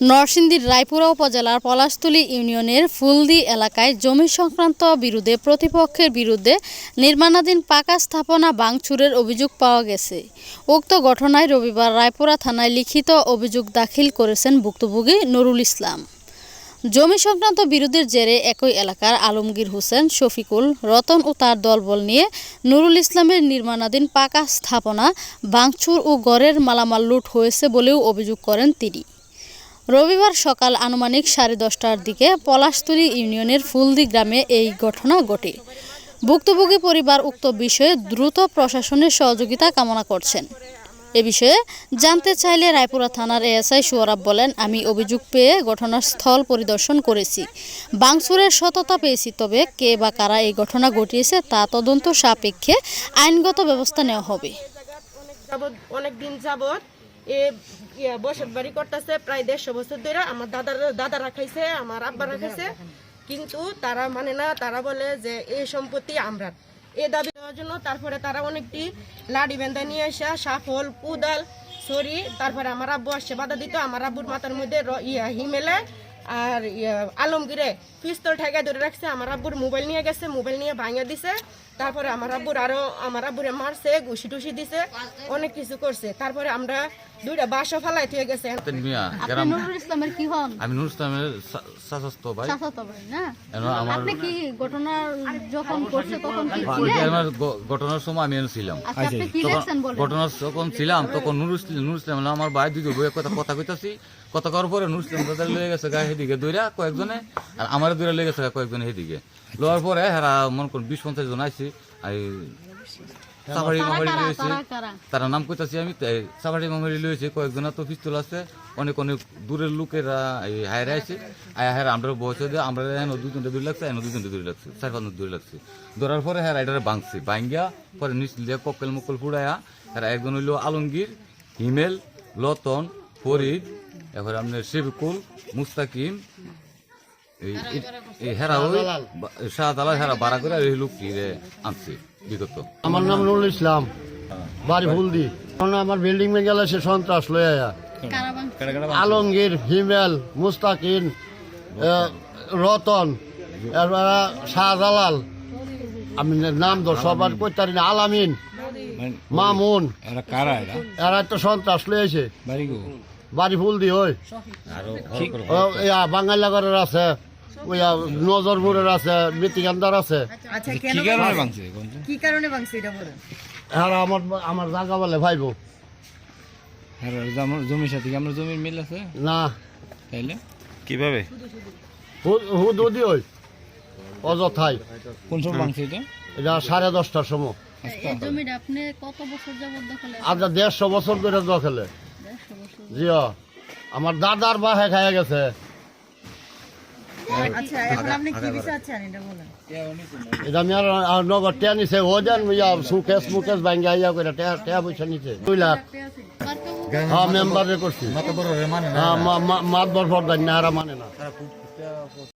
নরসিংদীর রায়পুরা উপজেলার পলাশতলী ইউনিয়নের ফুলদি এলাকায় জমি সংক্রান্ত বিরুদ্ধে প্রতিপক্ষের বিরুদ্ধে নির্মাণাধীন পাকা স্থাপনা ভাঙচুরের অভিযোগ পাওয়া গেছে। উক্ত ঘটনায় রবিবার রায়পুরা থানায় লিখিত অভিযোগ দাখিল করেছেন ভুক্তভোগী নুরুল ইসলাম। জমি সংক্রান্ত বিরোধের জেরে একই এলাকার আলমগীর হোসেন, শফিকুল, রতন ও তার দলবল নিয়ে নুরুল ইসলামের নির্মাণাধীন পাকা স্থাপনা, ভাঙচুর ও গড়ের মালামাল লুট হয়েছে বলেও অভিযোগ করেন তিনি। রবিবার সকাল আনুমানিক সাড়ে দশটার দিকে পলাশতলী ইউনিয়নের ফুলদি গ্রামে এই ঘটনা ঘটে। ভুক্তভোগী পরিবার উক্ত বিষয়ে দ্রুত প্রশাসনের সহযোগিতা কামনা করছেন। এ বিষয়ে জানতে চাইলে রায়পুরা থানার এএসআই সুয়ারাব বলেন, আমি অভিযোগ পেয়ে ঘটনাস্থল পরিদর্শন করেছি। বাংসুরের সততা পেয়েছি, তবে কে বা কারা এই ঘটনা ঘটিয়েছে তা তদন্ত সাপেক্ষে আইনগত ব্যবস্থা নেওয়া হবে। যাবৎ, অনেক দিন যাবৎ এ, ইয়া বসত বাড়ি করতেছে প্রায় দেড়শো বছর ধরে। আমার দাদার, দাদা রাখাইছে, আমার আব্বা রাখাইছে। কিন্তু তারা মানে না, তারা বলে যে এই সম্পত্তি আমরা। এ দাবি দেওয়ার জন্য তারপরে তারা অনেকটি লাড়ি বেঁধা নিয়ে আসা, সাফল কুদাল ছড়ি তারপরে আমার আব্বু আসছে, বাধা দিত। আমার আব্বুর মাথার মধ্যে ইয়া হিমেলে আর ইয়া, আলমগীরে পিস্তল ঠেকায় ধরে রাখছে। আমার আব্বুর মোবাইল নিয়ে গেছে, মোবাইল নিয়ে ভাঙিয়ে দিছে। তারপরে আমার আব্বুর আরও, আমার আব্বুরে মারছে, ঘুষি টুসি দিছে, অনেক কিছু করছে। তারপরে আমরা দুইটা বাসও ফালাই থেকে গেছে। আপনি নুরুল ইসলামের কি হন? আমি নুর ইসলামের শাসস্ত ভাই। চাচাতো ভাই না? আমার আপনি কি ঘটনা যখন ঘটছে তখন কি ছিলেন? টাইমের ঘটনার সময় আমি ছিলাম। আচ্ছা আপনি কি তখন বলেন। ঘটনার যখন ছিলাম তখন ইসলাম আমার ভাই দুই বইয়ের কথা কথা কইতাছি। কথা করার পরে নুর ইসলাম লয়ে গেছে গায়ে সেদিকে দইরা কয়েকজনে আর আমার দইরা লয়ে গেছে কয়েকজনে সেদিকে লওয়ার পরে হেরা মনে করুন বিশ পঞ্চাশ জন আইছি এই সাফারি মামারি কারা তারা নাম কইতাছি আমি সাফারি মামারি লয়েছে কয়েকজনের তো পিস্তল আছে অনেক অনেক দূরের লোকেরা হায়রে আছে আয় আমরা বসে দিয়ে আমরা এনে দুই ঘণ্টা দূরে লাগছে এনে দুই ঘণ্টা দূরে লাগছে চার পাঁচ দূরে লাগছে। ধরার পরে হ্যাঁ রাইডারে ভাঙছে ভাঙ্গিয়া পরে নিচ দিয়ে কক্কেল মক্কেল ফুড়াইয়া হ্যাঁ একজন হইল আলমগীর হিমেল লতন ফরিদ এরপরে আপনার শেবিকুল মুস্তাকিম এই এই- এই হেরা ওই শাহজালা হেরা বাড়া করে এই লোকটি আনছে। বিগত। আমার নাম নুরুল ইসলাম। বাড়ি ফুলদি আমার বিল্ডিং ভেঙে গেলে সে সন্ত্রাস লয়ে আয়া। আলমগীর হিমেল মুস্তাকিন রতন এরপরে শাহজালাল। আমি নাম তো সবার কইতারি না আলামিন মামুন। এরা কারা এরা? এরা একটা সন্ত্রাস লয়েছে বাড়ি ফুল দি ফুলদি ওই ও, ইয়া বাঙালিনগরের আছে। ওইয়া নজরপুরের আছে মিতিকান্দার আছে। আচ্ছা কেন ভাঙছে? কি কারণে ভাঙছে এটা বলেন? এরা আমার আমার জায়গা বলে ভাইবো। আমার জমির সাথে কি আমার জমির মিল আছে? না। তাইলে? কীভাবে? হুদ ওই অযথাই। কোন সময় ভাঙছে এটা? এটা সাড়ে দশটার সময়। এই জমিটা আপনি কত বছর যাবত দখলে আজ দেড়শো বছর ধরে দখলে। জিও আমার দাদার বাহে খাইয়া গেছে। নগদ টেয়া নিছে ও ইয়া সুকেশ মুকেশ ভাঙ্গা ইয়া করে টেয়া টেয়া পয়সা নিছে। দুই লাখ। হ্যাঁ মেম্বারে করছি। হ্যাঁ মাত বরফর দেন না আর মানে না।